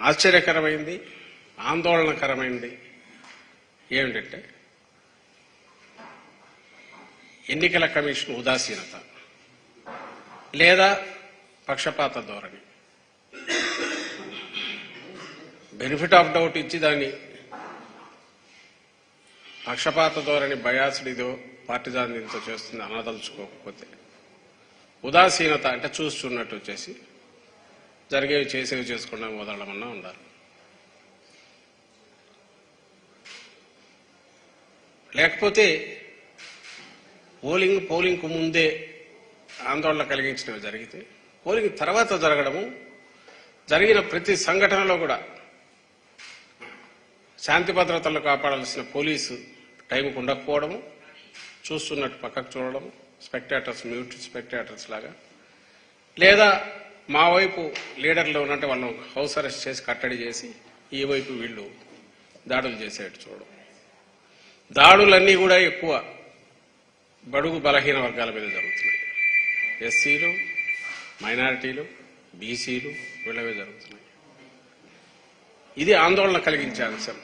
ఆశ్చర్యకరమైంది ఆందోళనకరమైంది. ఏమిటంటే ఎన్నికల కమిషన్ ఉదాసీనత లేదా పక్షపాత ధోరణి. బెనిఫిట్ ఆఫ్ డౌట్ ఇచ్చి దాన్ని పక్షపాత ధోరణి బయాసుడిదో దీంతో చేస్తుంది అనదలుచుకోకపోతే. ఉదాసీనత అంటే చూస్తున్నట్టు వచ్చేసి జరిగేవి చేసేవి చేసుకుండా వదలమన్నా ఉండాలి. లేకపోతే పోలింగ్ పోలింగ్కు ముందే ఆందోళన కలిగించినవి జరిగితే పోలింగ్ తర్వాత జరగడము జరిగిన ప్రతి సంఘటనలో కూడా శాంతి భద్రతలు కాపాడాల్సిన పోలీసు టైంకు ఉండకపోవడము చూస్తున్నట్టు పక్కకు చూడడం స్పెక్టేటర్స్ మ్యూట్ స్పెక్టేటర్స్ లాగా లేదా మా వైపు లీడర్లు ఉన్నట్టు వాళ్ళను హౌస్ అరెస్ట్ చేసి కట్టడి చేసి ఈ వైపు వీళ్ళు దాడులు చేసేట్టు చూడడం దాడులన్నీ కూడా ఎక్కువ బడుగు బలహీన వర్గాల మీద జరుగుతున్నాయి. ఎస్సీలు మైనారిటీలు బీసీలు వీళ్ళవే జరుగుతున్నాయి. ఇది ఆందోళన కలిగించే అంశం.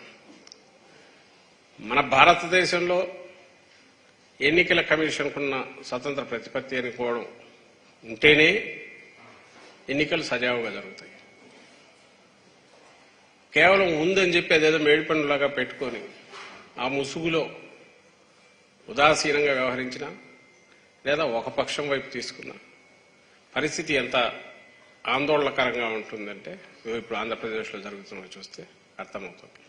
మన భారతదేశంలో ఎన్నికల కమిషన్కున్న స్వతంత్ర ప్రతిపత్తి అనుకోవడం ఉంటేనే ఎన్నికలు సజావుగా జరుగుతాయి. కేవలం ఉందని చెప్పి అదేదో మేడిపండులాగా పెట్టుకొని ఆ ముసుగులో ఉదాసీనంగా వ్యవహరించిన లేదా ఒక పక్షం వైపు తీసుకున్న పరిస్థితి ఎంత ఆందోళనకరంగా ఉంటుందంటే ఇప్పుడు ఆంధ్రప్రదేశ్లో జరుగుతున్నది చూస్తే అర్థమవుతుంది.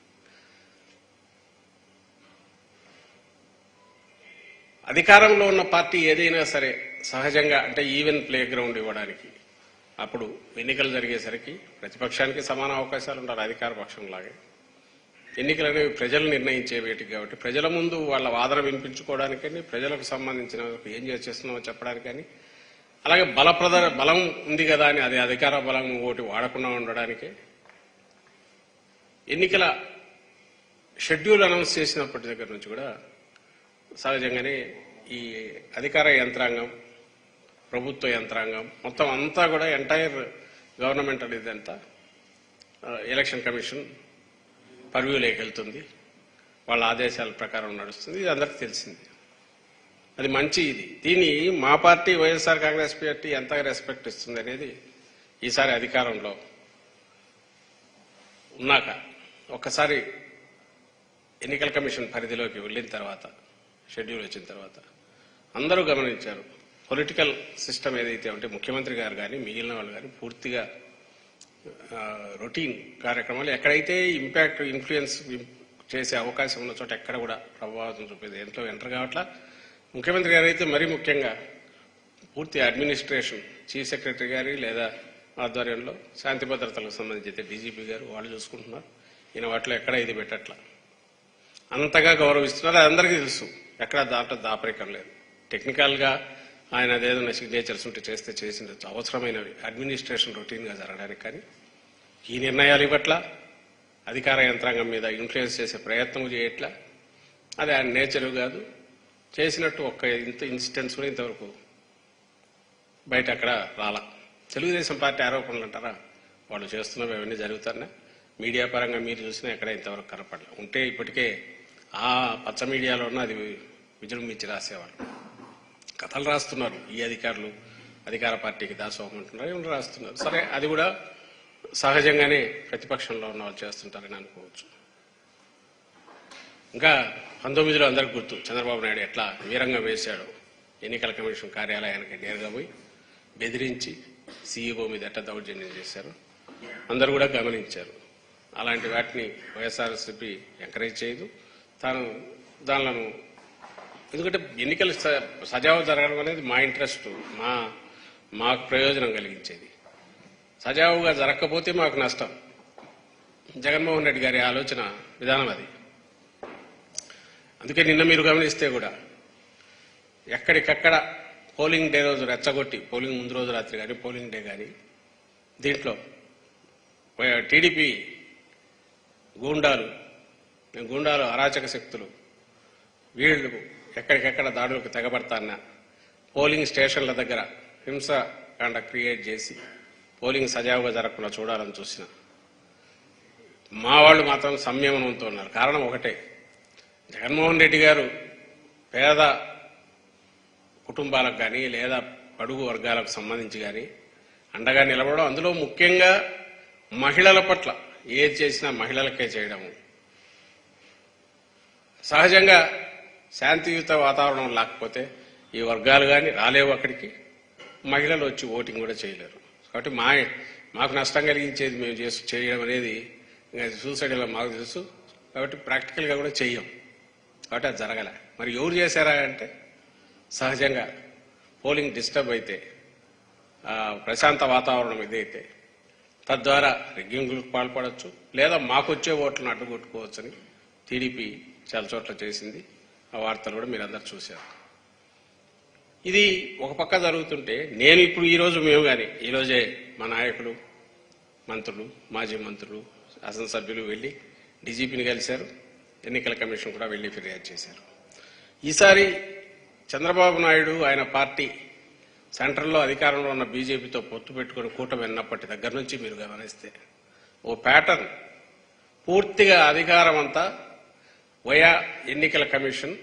అధికారంలో ఉన్న పార్టీ ఏదైనా సరే సహజంగా అంటే ఈవెన్ ప్లే గ్రౌండ్ ఇవ్వడానికి అప్పుడు ఎన్నికలు జరిగేసరికి ప్రతిపక్షానికి సమాన అవకాశాలు ఉండాలి అధికార పక్షం లాగే ఎన్నికలు అనేవి ప్రజలు నిర్ణయించే వేటికి కాబట్టి ప్రజల ముందు వాళ్ళ వాదన వినిపించుకోవడానికని ప్రజలకు సంబంధించిన ఏం చేస్తున్నామో చెప్పడానికని అలాగే బలప్రద బలం ఉంది కదా అని అది అధికార బలం ఒకటి వాడకుండా ఉండడానికే. ఎన్నికల షెడ్యూల్ అనౌన్స్ చేసినప్పటి దగ్గర నుంచి కూడా సహజంగానే ఈ అధికార యంత్రాంగం ప్రభుత్వ యంత్రాంగం. మొత్తం అంతా కూడా ఎంటైర్ గవర్నమెంట్ అనేది అంతా ఎలక్షన్ కమిషన్ పర్వ్యూలోకి వెళ్తుంది. వాళ్ళ ఆదేశాల ప్రకారం నడుస్తుంది. ఇది అందరికీ తెలిసింది. అది మంచి ఇది. దీన్ని మా పార్టీ వైఎస్ఆర్ కాంగ్రెస్ పార్టీ ఎంతగా రెస్పెక్ట్ ఇస్తుంది అనేది ఈసారి అధికారంలో ఉన్నాక ఒక్కసారి ఎన్నికల కమిషన్ పరిధిలోకి వెళ్ళిన తర్వాత షెడ్యూల్ వచ్చిన తర్వాత అందరూ గమనించారు. పొలిటికల్ సిస్టమ్ ఏదైతే ఉంటే ముఖ్యమంత్రి గారు కానీ మిగిలిన వాళ్ళు కానీ పూర్తిగా రొటీన్ కార్యక్రమాలు ఎక్కడైతే ఇంపాక్ట్ ఇన్ఫ్లుయెన్స్ చేసే అవకాశం ఉన్న చోట ఎక్కడ కూడా ప్రభావితం చూపేది ఎంతో ఎంటర్ కావట్ల? ముఖ్యమంత్రి గారు అయితే మరీ ముఖ్యంగా పూర్తి అడ్మినిస్ట్రేషన్ చీఫ్ సెక్రటరీ గారి లేదా ఆధ్వర్యంలో శాంతి భద్రతలకు సంబంధించి డీజీపీ గారు వాళ్ళు చూసుకుంటున్నారు. ఈయన వాటిలో ఎక్కడ ఇది పెట్టట్ల? అంతగా గౌరవిస్తున్నారు. అది అందరికీ తెలుసు. ఎక్కడ దాంట్లో దాపరికం లేదు. టెక్నికల్గా ఆయన అదేదైనా సిగ్నేచర్స్ ఉంటే చేస్తే చేసింది అవసరమైనవి అడ్మినిస్ట్రేషన్ రొటీన్గా జరగడానికి కానీ ఈ నిర్ణయాలు ఇవ్వట్లా? అధికార యంత్రాంగం మీద ఇన్ఫ్లుయెన్స్ చేసే ప్రయత్నం చేయట్లా? అది ఆయన నేచర్ కాదు. చేసినట్టు ఒక్క ఇంత ఇన్సిడెంట్స్ కూడా ఇంతవరకు బయట అక్కడ రాలా. తెలుగుదేశం పార్టీ ఆరోపణలు అంటారా? వాళ్ళు చేస్తున్నవి అవన్నీ జరుగుతున్నాయి. మీడియా పరంగా మీరు చూసినా ఎక్కడ ఇంతవరకు కనపడలే. ఉంటే ఇప్పటికే ఆ పచ్చ మీడియాలో ఉన్న అది విజృంభించి రాసేవాళ్ళు. కథలు రాస్తున్నారు. ఈ అధికారులు అధికార పార్టీకి దాసోహం అంటున్నారు ఏమన్నా రాస్తున్నారు. సరే అది కూడా సహజంగానే ప్రతిపక్షంలో ఉన్న వాళ్ళు చేస్తుంటారని అనుకోవచ్చు. ఇంకా పంతొమ్మిదిలో అందరికి గుర్తు చంద్రబాబు నాయుడు ఎట్లా వీరంగం వేశాడు. ఎన్నికల కమిషన్ కార్యాలయానికి నేరుగా పోయి బెదిరించి సీఈఓ మీద ఎట్లా దౌర్జన్యం చేశారు? అందరూ కూడా గమనించారు. అలాంటి వాటిని వైఎస్ఆర్సీపీ ఎంకరేజ్ చేయదు. తాను దానిలను ఎందుకంటే ఎన్నికలు స- సజావు జరగడం అనేది మా ఇంట్రెస్ట్ మా మాకు ప్రయోజనం కలిగించేది. సజావుగా జరగకపోతే మాకు నష్టం. జగన్మోహన్ రెడ్డి గారి ఆలోచన విధానం అది. అందుకే నిన్న మీరు గమనిస్తే కూడా ఎక్కడికక్కడ పోలింగ్ డే రోజు రెచ్చగొట్టి పోలింగ్ ముందు రోజు రాత్రి కానీ పోలింగ్ డే కానీ దీంట్లో టీడీపీ గూండాలు గూండాలు అరాచక శక్తులు వీళ్ళు ఎక్కడికెక్కడ దాడులకు తెగబడతాన్న పోలింగ్ స్టేషన్ల దగ్గర హింసకాండ క్రియేట్ చేసి పోలింగ్ సజావుగా జరగకుండా చూడాలని చూసిన. మా వాళ్ళు మాత్రం సంయమనంతో ఉన్నారు. కారణం ఒకటే. జగన్మోహన్ రెడ్డి గారు పేద కుటుంబాలకు కానీ లేదా పడుగు వర్గాలకు సంబంధించి కానీ అండగా నిలబడడం అందులో ముఖ్యంగా మహిళల పట్ల ఏది చేసినా మహిళలకే చేయడము. సహజంగా శాంతియుత వాతావరణం లేకపోతే ఈ వర్గాలు కానీ రాలేవు అక్కడికి. మహిళలు వచ్చి ఓటింగ్ కూడా చేయలేరు. కాబట్టి మా మాకు నష్టం కలిగించేది మేము చేసి చేయడం అనేది ఇంకా సూసైడ్ మాకు తెలుసు. కాబట్టి ప్రాక్టికల్గా కూడా చెయ్యం. కాబట్టి అది జరగలే. మరి ఎవరు చేశారా అంటే సహజంగా పోలింగ్ డిస్టర్బ్ అయితే ప్రశాంత వాతావరణం ఇదైతే తద్వారా రిగ్గింగులకు పాల్పడవచ్చు లేదా మాకొచ్చే ఓట్లను అడ్డుకొట్టుకోవచ్చని టీడీపీ చాలా చోట్ల చేసింది. ఆ వార్తలు కూడా మీరందరూ చూశారు. ఇది ఒక పక్క జరుగుతుంటే నేను ఇప్పుడు ఈరోజు మేము కానీ ఈరోజే మా నాయకులు మంత్రులు మాజీ మంత్రులు శాసనసభ్యులు వెళ్ళి డీజీపీని కలిశారు ఎన్నికల కమిషన్ కూడా వెళ్ళి ఫిర్యాదు చేశారు. ఈసారి చంద్రబాబు నాయుడు ఆయన పార్టీ సెంట్రల్లో అధికారంలో ఉన్న బీజేపీతో పొత్తు పెట్టుకుని కూటమి విన్నప్పటి దగ్గర నుంచి మీరు గమనిస్తే ఓ ప్యాటర్న్ పూర్తిగా అధికారం అంతా వయా ఎన్నికల కమిషన్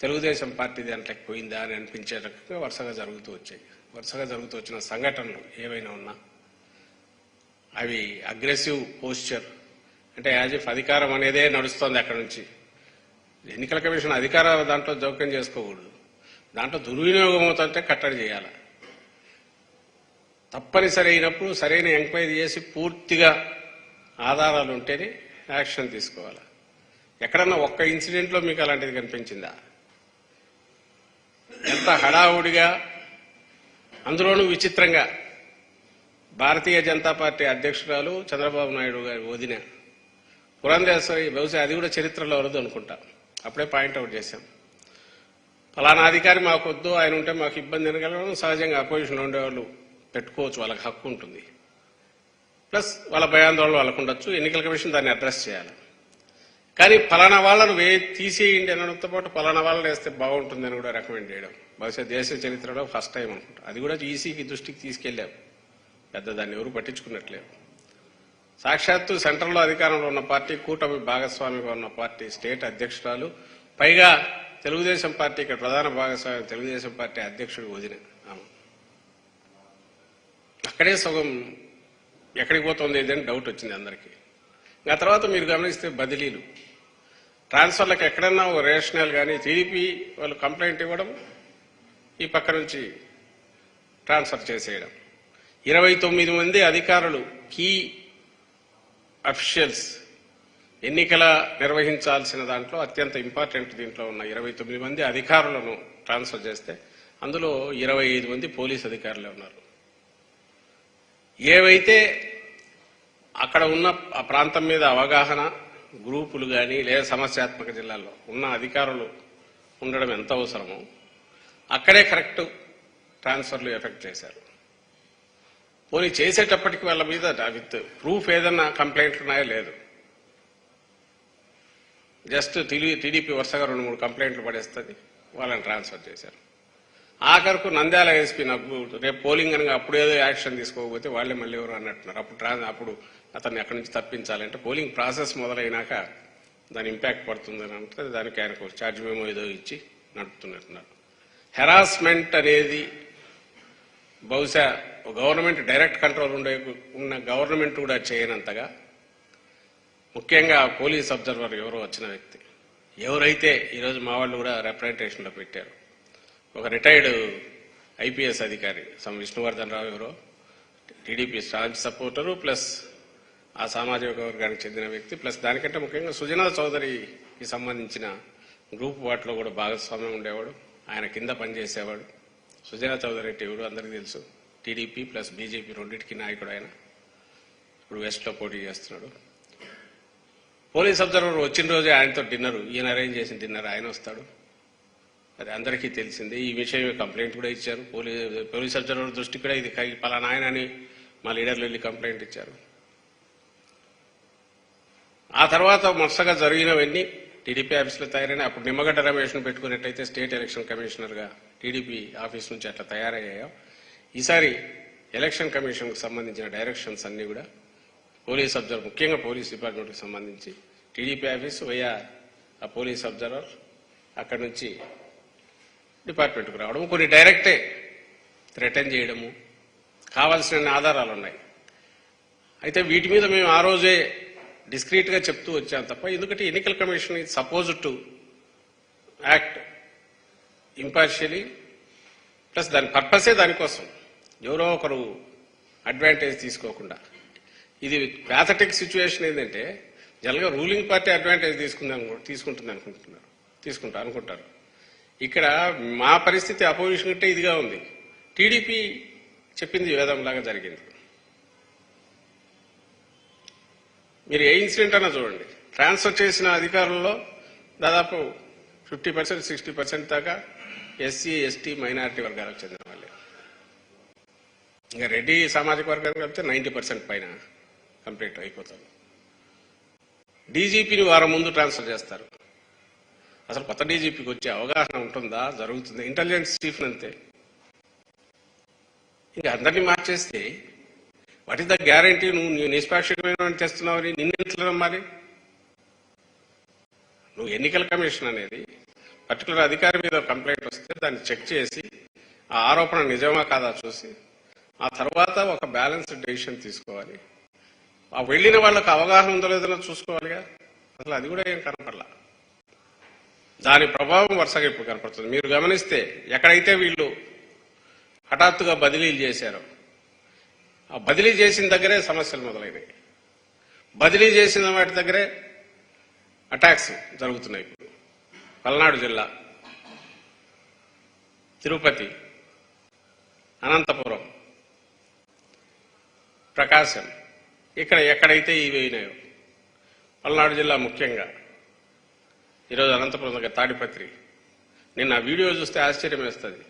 తెలుగుదేశం పార్టీ దాంట్లోకి పోయిందా అని అనిపించే రకంగా వరుసగా జరుగుతూ వచ్చాయి. వరుసగా జరుగుతూ వచ్చిన సంఘటనలు ఏవైనా ఉన్నా అవి అగ్రెసివ్ పోస్చర్ అంటే యాజ్ ఇఫ్ అధికారం అనేదే నడుస్తోంది అక్కడ నుంచి. ఎన్నికల కమిషన్ అధికార దాంట్లో జోక్యం చేసుకోకూడదు. దాంట్లో దుర్వినియోగం అవుతుంటే కట్టడి చేయాలి. తప్పనిసరి అయినప్పుడు సరైన ఎంక్వైరీ చేసి పూర్తిగా ఆధారాలు ఉంటేనే యాక్షన్ తీసుకోవాలి. ఎక్కడన్నా ఒక్క ఇన్సిడెంట్లో మీకు అలాంటిది కనిపించిందా? ఎంత హడావుడిగా అందులోనూ విచిత్రంగా భారతీయ జనతా పార్టీ అధ్యక్షురాలు చంద్రబాబు నాయుడు గారి వదిన పురంధేశ్వరి బహుశా అది కూడా చరిత్రలో వరదు అనుకుంటా. అప్పుడే పాయింట్అవుట్ చేశాం. ఫలానా అధికారి మాకు వద్దు ఆయన ఉంటే మాకు ఇబ్బంది అనగలడం సహజంగా అపోజిషన్లో ఉండేవాళ్ళు పెట్టుకోవచ్చు వాళ్ళకి హక్కు ఉంటుంది. ప్లస్ వాళ్ళ భయాందోళన వాళ్ళకు ఉండొచ్చు. ఎన్నికల కమిషన్ దాన్ని అడ్రస్ చేయాలి. కానీ పలానా వాళ్ళను వే తీసేయండి అనడంతో పాటు ఫలానా వాళ్ళని వేస్తే బాగుంటుందని కూడా రికమెండ్ చేయడం. బహుశా దేశ చరిత్రలో ఫస్ట్ టైం అనుకుంటా. అది కూడా ఈసీకి దృష్టికి తీసుకెళ్ళాం పెద్ద దాన్ని ఎవరు పట్టించుకున్నట్లేదు. సాక్షాత్తు సెంట్రల్లో అధికారంలో ఉన్న పార్టీ కూటమి భాగస్వామిగా ఉన్న పార్టీ స్టేట్ అధ్యక్షురాలు. పైగా తెలుగుదేశం పార్టీ ఇక్కడ ప్రధాన భాగస్వామి తెలుగుదేశం పార్టీ అధ్యక్షుడు వదిన ఆమె. అక్కడే సగం ఎక్కడికి పోతుంది ఏదని డౌట్ వచ్చింది అందరికీ. ఆ తర్వాత మీరు గమనిస్తే బదిలీలు. ట్రాన్స్ఫర్లకు ఎక్కడన్నా ఒక రేషనల్ కానీ టీడీపీ వాళ్ళు కంప్లైంట్ ఇవ్వడం ఈ పక్క నుంచి ట్రాన్స్ఫర్ చేసేయడం. ఇరవై తొమ్మిది మంది అధికారులు కీ అఫీషియల్స్ ఎన్నికల నిర్వహించాల్సిన దాంట్లో అత్యంత ఇంపార్టెంట్ దీంట్లో ఉన్న ఇరవై తొమ్మిది మంది అధికారులను ట్రాన్స్ఫర్ చేస్తే అందులో ఇరవై ఐదు మంది పోలీస్ అధికారులే ఉన్నారు. ఏవైతే అక్కడ ఉన్న ఆ ప్రాంతం మీద అవగాహన గ్రూపులు కానీ లేదా సమస్యాత్మక జిల్లాల్లో ఉన్న అధికారులు ఉండడం ఎంత అవసరమో అక్కడే కరెక్ట్ ట్రాన్స్ఫర్లు ఎఫెక్ట్ చేశారు. పోనీ చేసేటప్పటికి వాళ్ళ మీద విత్ ప్రూఫ్ ఏదన్నా కంప్లైంట్లు ఉన్నాయో? లేదు. జస్ట్ టీడీపీ వరుసగా రెండు మూడు కంప్లైంట్లు పడేస్తుంది వాళ్ళని ట్రాన్స్ఫర్ చేశారు. ఆఖరకు నంద్యాల ఎస్పీ నాకు రేపు పోలింగ్ అనగా అప్పుడు ఏదో యాక్షన్ తీసుకోకపోతే వాళ్ళే మళ్ళీ ఎవరు అన్నట్టున్నారు. అప్పుడు ట్రాన్స్ అప్పుడు అతన్ని అక్కడి నుంచి తప్పించాలంటే పోలింగ్ ప్రాసెస్ మొదలైనాక దాని ఇంపాక్ట్ పడుతుందని అంటే దానికి ఆయనకు ఛార్జ్ మేమో ఏదో ఇచ్చి నడుపుతున్నట్టున్నారు. హెరాస్మెంట్ అనేది బహుశా గవర్నమెంట్ డైరెక్ట్ కంట్రోల్ ఉండే ఉన్న గవర్నమెంట్ కూడా చేయనంతగా ముఖ్యంగా పోలీస్ అబ్జర్వర్ ఎవరో వచ్చిన వ్యక్తి. ఎవరైతే ఈరోజు మా వాళ్ళు కూడా రిప్రజెంటేషన్లో పెట్టారు. ఒక రిటైర్డ్ ఐపీఎస్ అధికారి. సమ్ విష్ణువర్ధన్ రావు ఎవరో? టీడీపీ స్టాంచ్ సపోర్టరు ప్లస్ ఆ సామాజిక వర్గానికి చెందిన వ్యక్తి. ప్లస్ దానికంటే ముఖ్యంగా సుజనా చౌదరికి సంబంధించిన గ్రూప్ వాటిలో కూడా భాగస్వామ్యం ఉండేవాడు. ఆయన కింద పనిచేసేవాడు. సుజనా చౌదరి అంటే అందరికీ తెలుసు. టీడీపీ ప్లస్ బీజేపీ రెండింటికి నాయకుడు ఆయన. ఇప్పుడు వెస్ట్లో పోటీ చేస్తున్నాడు. పోలీస్ అబ్జర్వర్ వచ్చిన రోజే ఆయనతో డిన్నర్. ఈయన అరేంజ్ చేసిన డిన్నర్. ఆయన వస్తాడు. అది అందరికీ తెలిసిందే. ఈ విషయం కంప్లైంట్ కూడా ఇచ్చారు. పోలీస్ పోలీస్ అబ్జర్వర్ దృష్టికి కూడా ఇది పలానా ఆయన అని మా లీడర్లు వెళ్ళి కంప్లైంట్ ఇచ్చారు. ఆ తర్వాత మొత్తగా జరిగినవన్నీ టీడీపీ ఆఫీసులో తయారైన అప్పుడు నిమ్మగడ్డ రమేష్ను పెట్టుకున్నట్టయితే స్టేట్ ఎలక్షన్ కమిషనర్గా టీడీపీ ఆఫీస్ నుంచి అట్లా తయారయ్యాయో. ఈసారి ఎలక్షన్ కమిషన్కు సంబంధించిన డైరెక్షన్స్ అన్నీ కూడా పోలీస్ అబ్జర్వర్ ముఖ్యంగా పోలీస్ డిపార్ట్మెంట్కి సంబంధించి టీడీపీ ఆఫీస్ వయ్యా ఆ పోలీస్ అబ్జర్వర్ అక్కడి నుంచి డిపార్ట్మెంట్కి రావడం కొన్ని డైరెక్టే థ్రెటన్ చేయడము కావాల్సిన ఆధారాలు ఉన్నాయి అయితే వీటి మీద మేము ఆ రోజే డిస్క్రీట్గా చెప్తూ వచ్చాం తప్ప ఎందుకంటే ఎన్నికల commission suppose to act impartially plus దాని పర్పసే దానికోసం. ఎవరో ఒకరు అడ్వాంటేజ్ తీసుకోకుండా. ఇది ప్యాథటిక్ సిచ్యువేషన్ ఏంటంటే జనరల్గా రూలింగ్ పార్టీ అడ్వాంటేజ్ తీసుకుందాం తీసుకుంటుంది అనుకుంటున్నారు తీసుకుంటారు అనుకుంటారు. ఇక్కడ మా పరిస్థితి అపోజిషన్ కంటే ఇదిగా ఉంది. టీడీపీ చెప్పింది వేదంలాగా జరిగింది. మీరు ఏ ఇన్సిడెంట్ అన్నా చూడండి. ట్రాన్స్ఫర్ చేసిన అధికారుల్లో దాదాపు ఫిఫ్టీ పర్సెంట్ సిక్స్టీ పర్సెంట్ దాకా ఎస్సీ ఎస్టీ మైనారిటీ వర్గాలకు చెందిన వాళ్ళే. ఇంకా రెడ్డి సామాజిక వర్గానికి కలిపితే నైంటీ పర్సెంట్ పైన కంప్లీట్ అయిపోతుంది. డీజీపీని వారం ముందు ట్రాన్స్ఫర్ చేస్తారు. అసలు కొత్త డీజీపీకి వచ్చే అవగాహన ఉంటుందా? జరుగుతుంది? ఇంటెలిజెన్స్ చీఫ్ అంతే. ఇంకా అందరినీ మార్చేస్తే వాట్ ఇస్ ద గ్యారంటీ నువ్వు నీ నిష్పాక్షికమైన తెస్తున్నావని నిన్నెట్లా నమ్మాలి? నువ్వు ఎన్నికల కమిషన్ అనేది పర్టికులర్ అధికారి మీద కంప్లైంట్ వస్తే దాన్ని చెక్ చేసి ఆ ఆరోపణ నిజమా కాదా చూసి ఆ తర్వాత ఒక బ్యాలెన్స్డ్ డెసిషన్ తీసుకోవాలి. ఆ వెళ్ళిన వాళ్ళకి అవగాహన ఉందో లేదో చూసుకోవాలిగా. అసలు అది కూడా ఏం కనపడలా. దాని ప్రభావం వరుసగా ఇప్పుడు కనపడుతుంది. మీరు గమనిస్తే ఎక్కడైతే వీళ్ళు హఠాత్తుగా బదిలీలు చేశారో ఆ బదిలీ చేసిన దగ్గరే సమస్యలు మొదలైనవి బదిలీ చేసిన వాటి దగ్గరే అటాక్స్ జరుగుతున్నాయి ఇప్పుడు. పల్నాడు జిల్లా తిరుపతి అనంతపురం ప్రకాశం ఇక్కడ ఎక్కడైతే ఇవి అయినాయో పల్నాడు జిల్లా ముఖ్యంగా ఈరోజు అనంతపురం దగ్గర తాడిపత్రి. నిన్న ఆ వీడియో చూస్తే ఆశ్చర్యం వేస్తుంది.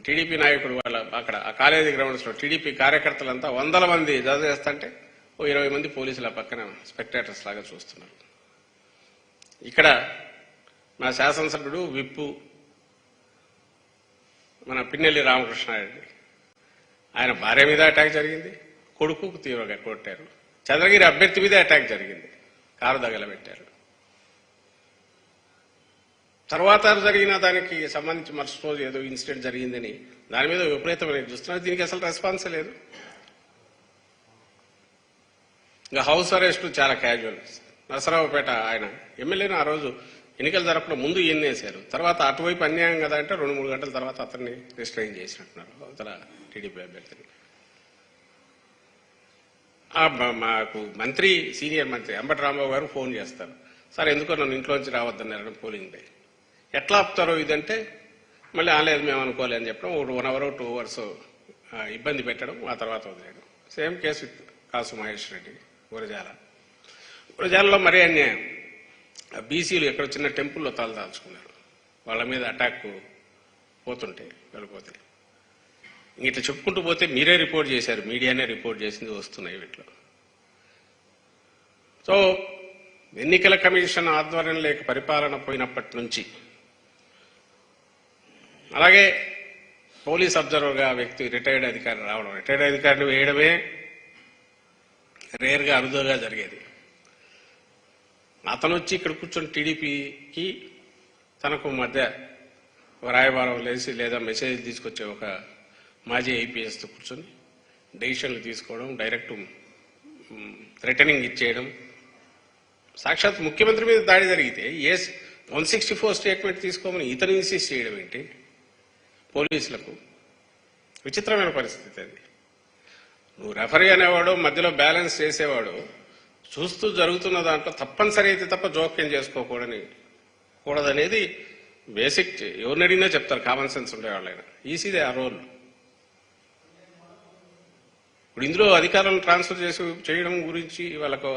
టీడీపీ నాయకుడు వాళ్ళ అక్కడ ఆ కాలేజీ గ్రౌండ్స్లో టీడీపీ కార్యకర్తలంతా వందల మంది జత చేస్తుంటే ఓ ఇరవై మంది పోలీసుల పక్కన స్పెక్టేటర్స్ లాగా చూస్తున్నారు. ఇక్కడ మా శాసనసభ్యుడు విప్పు మన పిన్నెల్లి రామకృష్ణారెడ్డి. ఆయన భార్య మీద అటాక్ జరిగింది కొడుకుకు తీవ్రంగా కొట్టారు. చంద్రగిరి అభ్యర్థి మీద అటాక్ జరిగింది. కారు తగలబెట్టారు తర్వాత జరిగిన దానికి సంబంధించి మరుసటి రోజు ఏదో ఇన్సిడెంట్ జరిగిందని దాని మీద విపరీతమైన చూస్తున్నారు దీనికి అసలు రెస్పాన్స్ లేదు. ఇంకా హౌస్ అరెస్ట్ చాలా క్యాజువల్ నరసరావుపేట ఆయన ఎమ్మెల్యేను ఆ రోజు ఎన్నికలు జరపడం ముందు ఈయన వేశారు తర్వాత అటువైపు అన్యాయం కదా అంటే రెండు మూడు గంటల తర్వాత అతన్ని రిస్ట్రైన్ చేసినట్టున్నారు. అవతల టీడీపీ అభ్యర్థిని. మాకు మంత్రి సీనియర్ మంత్రి అంబటి రాంబాబు గారు ఫోన్ చేస్తారు. సార్ ఎందుకో నన్ను ఇంట్లోంచి రావద్దన్నారని పోలింగ్ డే ఎట్లా ఆపుతారో ఇదంటే మళ్ళీ ఆలేదు మేము అనుకోలేని చెప్పడం ఒక వన్ అవర్ టూ అవర్స్ ఇబ్బంది పెట్టడం ఆ తర్వాత వదిలేయడం. సేమ్ కేసు కాసు మహేష్ రెడ్డి గురజాల గురజాలలో మరీ అన్యాయం. బీసీలు ఎక్కడ చిన్న టెంపుల్లో తలదాల్చుకున్నారు వాళ్ళ మీద అటాక్ పోతుంటే వెళ్ళిపోతే. ఇంక ఇట్లా చెప్పుకుంటూ పోతే మీరే రిపోర్ట్ చేశారు. మీడియానే రిపోర్ట్ చేసింది వస్తున్నాయి వీటిలో. సో ఎన్నికల కమిషన్ ఆధ్వర్యం లేక పరిపాలన పోయినప్పటి నుంచి అలాగే పోలీస్ అబ్జర్వర్గా వ్యక్తి రిటైర్డ్ అధికారి రావడం. రిటైర్డ్ అధికారిని వేయడమే రేర్గా అరుదుగా జరిగేది. అతను వచ్చి ఇక్కడ కూర్చొని టీడీపీకి తనకు మధ్య రాయబారం లేసి లేదా మెసేజ్ తీసుకొచ్చే ఒక మాజీ ఐపీఎస్తో కూర్చొని డెసిషన్లు తీసుకోవడం డైరెక్ట్ థ్రెటనింగ్ ఇచ్చేయడం. సాక్షాత్ ముఖ్యమంత్రి మీద దాడి జరిగితే A one sixty four statement తీసుకోమని ఇతను ఇన్సిస్ట్ చేయడం ఏంటి? పోలీసులకు విచిత్రమైన పరిస్థితి అది. నువ్వు రెఫరీ అనేవాడు మధ్యలో బ్యాలెన్స్ చేసేవాడు చూస్తూ జరుగుతున్న దాంట్లో తప్పనిసరి అయితే తప్ప జోక్యం చేసుకోకూడని కూడదనేది బేసిక్ ఎవరిని అడిగినా చెప్తారు కామన్ సెన్స్ ఉండేవాళ్ళైనా. ఈసీదే ఆ రోల్ ఇప్పుడు ఇందులో అధికారాలను ట్రాన్స్ఫర్ చేసి చేయడం గురించి వాళ్ళకు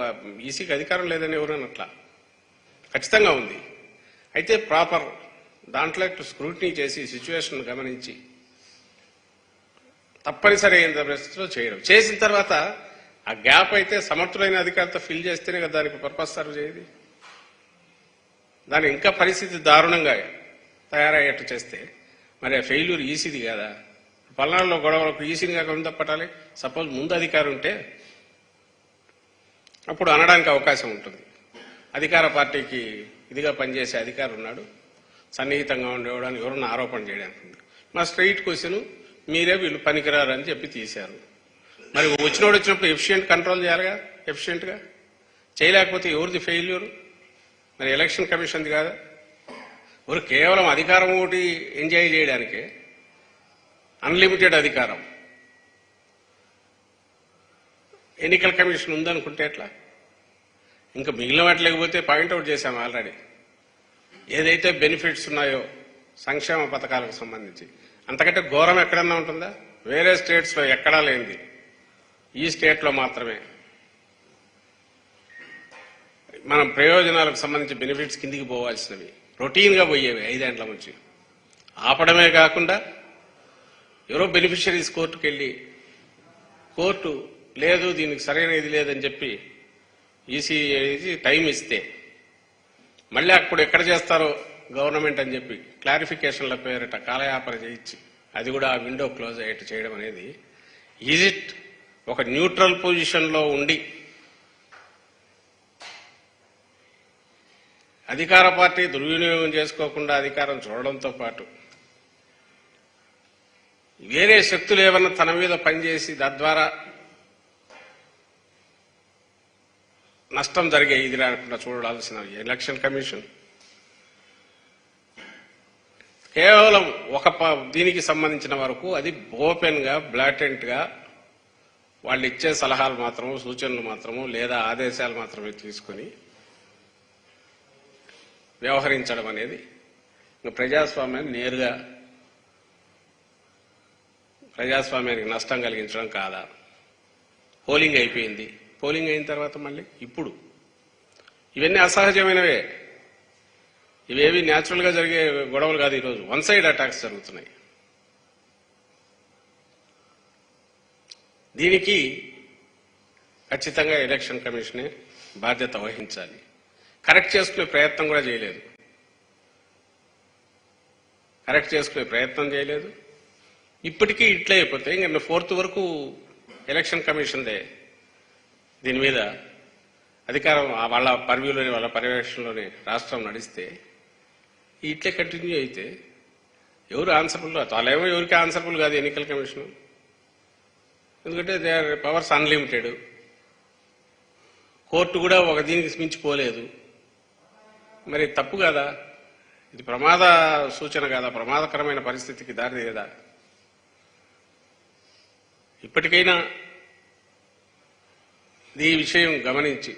ఈసీకి అధికారం లేదని ఎవరైనా అట్లా. ఖచ్చితంగా ఉంది. అయితే ప్రాపర్ దాంట్లో స్క్రూటినీ చేసి సిచ్యువేషన్ గమనించి తప్పనిసరి అయిన పరిస్థితిలో చేయడం. చేసిన తర్వాత ఆ గ్యాప్ అయితే సమర్థులైన అధికారితో ఫిల్ చేస్తేనే కదా దానికి పర్పస్ సర్వ్ చేయదు. దాని ఇంకా పరిస్థితి దారుణంగా తయారయ్యేట్టు చేస్తే మరి ఆ ఫెయిల్యూర్ ఈసీది కదా? పల్నాడులో గొడవలకు ఈసీని కాకుండా పట్టాలి సపోజ్ ముందు అధికారం ఉంటే అప్పుడు అనడానికి అవకాశం ఉంటుంది. అధికార పార్టీకి ఇదిగా పనిచేసే అధికారం ఉన్నాడు. సన్నిహితంగా ఉండేవాడని ఎవరన్నా ఆరోపణ చేయడానికి. మా స్ట్రైట్ క్వశ్చన్ మీరే వీళ్ళు పనికిరారు అని చెప్పి తీశారు. మరి వచ్చినోడు వచ్చినప్పుడు ఎఫిషియెంట్ కంట్రోల్ చేయాలిగా? ఎఫిషియెంట్గా? చేయలేకపోతే ఎవరిది ఫెయిల్యూర్? మరి ఎలక్షన్ కమిషన్ది కాదా? ఎవరు కేవలం అధికారం ఒకటి ఎంజాయ్ చేయడానికే అన్లిమిటెడ్ అధికారం. ఎన్నికల కమిషన్ ఉందనుకుంటే ఎట్లా? ఇంకా మిగిలిన వాటి లేకపోతే పాయింట్అవుట్ చేశాము ఆల్రెడీ. ఏదైతే బెనిఫిట్స్ ఉన్నాయో సంక్షేమ పథకాలకు సంబంధించి అంతకంటే ఘోరం ఎక్కడన్నా ఉంటుందా? వేరే స్టేట్స్లో ఎక్కడా లేనిది. ఈ స్టేట్లో మాత్రమే. మనం ప్రయోజనాలకు సంబంధించి బెనిఫిట్స్ కిందికి పోవాల్సినవి. రొటీన్గా పోయేవి ఐదేండ్ల నుంచి. ఆపడమే కాకుండా ఎవరో బెనిఫిషరీస్ కోర్టుకు వెళ్ళి కోర్టు లేదు దీనికి సరైన ఇది లేదని చెప్పి ఈసీ టైం ఇస్తే మళ్ళీ అప్పుడు ఎక్కడ చేస్తారో గవర్నమెంట్ అని చెప్పి క్లారిఫికేషన్ల పేరిట కాలయాపన చేయించి అది కూడా ఆ విండో క్లోజ్ అయ్యేట్టు చేయడం అనేది ఈజ్ ఇట్ ఒక న్యూట్రల్ పొజిషన్లో ఉండి అధికార పార్టీ దుర్వినియోగం చేసుకోకుండా అధికారం చూడడంతో పాటు వేరే శక్తులు ఏమన్నా తన మీద పనిచేసి తద్వారా నష్టం జరిగే ఇది రాకుండా చూడాల్సిన ఎలక్షన్ కమిషన్. కేవలం ఒక ప- దీనికి సంబంధించిన వరకు అది ఓపెన్గా బ్లాటెంట్గా వాళ్ళు ఇచ్చే సలహాలు మాత్రము సూచనలు మాత్రము లేదా ఆదేశాలు మాత్రమే తీసుకొని వ్యవహరించడం అనేది ప్రజాస్వామ్యాన్ని ప్రజాస్వామ్యం నేరుగా ప్రజాస్వామ్యానికి నష్టం కలిగించడం కాదా? పోలింగ్ అయిపోయింది. పోలింగ్ అయిన తర్వాత మళ్ళీ ఇప్పుడు. ఇవన్నీ అసహజమైనవే. ఇవేవి న్యాచురల్గా జరిగే గొడవలు కాదు ఈరోజు. వన్ సైడ్ అటాక్స్ జరుగుతున్నాయి. దీనికి ఖచ్చితంగా ఎలక్షన్ కమిషనే బాధ్యత వహించాలి. కరెక్ట్ చేసుకునే ప్రయత్నం కూడా చేయలేదు. కరెక్ట్ చేసుకునే ప్రయత్నం చేయలేదు. ఇప్పటికీ ఇట్లే అయిపోతే ఇంకా ఫోర్త్ వరకు ఎలక్షన్ కమిషన్దే. దీని మీద అధికారం వాళ్ళ పర్వ్యూలోని వాళ్ళ పర్యవేక్షణలోని రాష్ట్రం నడిస్తే ఇట్లే కంటిన్యూ అయితే ఎవరు ఆన్సర్బుల్ వాళ్ళేమో ఎవరికి ఆన్సర్బుల్ కాదు ఎన్నికల కమిషన్. ఎందుకంటే they are powers unlimited. Court కూడా ఒక దీనికి మించిపోలేదు మరి తప్పు కదా? ఇది ప్రమాద సూచన కదా? ప్రమాదకరమైన పరిస్థితికి దారి లేదా ఇప్పటికైనా ఈ విషయం గమనించి.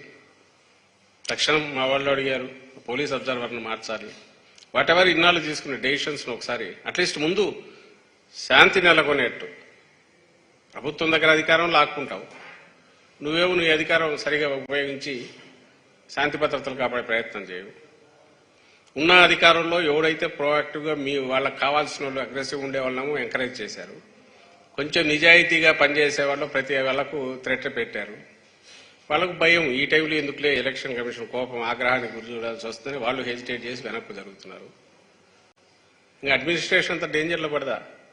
తక్షణం మా వాళ్ళు అడిగారు పోలీస్ అబ్జర్వర్ను మార్చాలి. వాట్ ఎవర్ ఇన్నాళ్ళు తీసుకున్న డెసిషన్స్ను ఒకసారి అట్లీస్ట్ ముందు శాంతి నెలకొనేట్టు. ప్రభుత్వం దగ్గర అధికారం లాక్కుంటావు. నువ్వేమో నీ అధికారం సరిగా ఉపయోగించి శాంతి భద్రతలు కాపాడే ప్రయత్నం చేయవు. ఉన్న అధికారంలో ఎవడైతే ప్రోయాక్టివ్గా మీ వాళ్ళకి కావాల్సిన వాళ్ళు అగ్రెసివ్ ఉండే వాళ్ళము ఎంకరేజ్ చేశారు. కొంచెం నిజాయితీగా పనిచేసే వాళ్ళు ప్రతి వాళ్ళకు థ్రెట్ పెట్టారు. వాళ్ళకు భయం ఈ టైంలో ఎందుకులే ఎలక్షన్ కమిషన్ కోపం ఆగ్రహానికి గురి చూడాల్సి వస్తుందని వాళ్ళు హెజిటేట్ చేసి వెనక్కు జరుగుతున్నారు. ఇంకా అడ్మినిస్ట్రేషన్ అంత డేంజర్లో పడదా?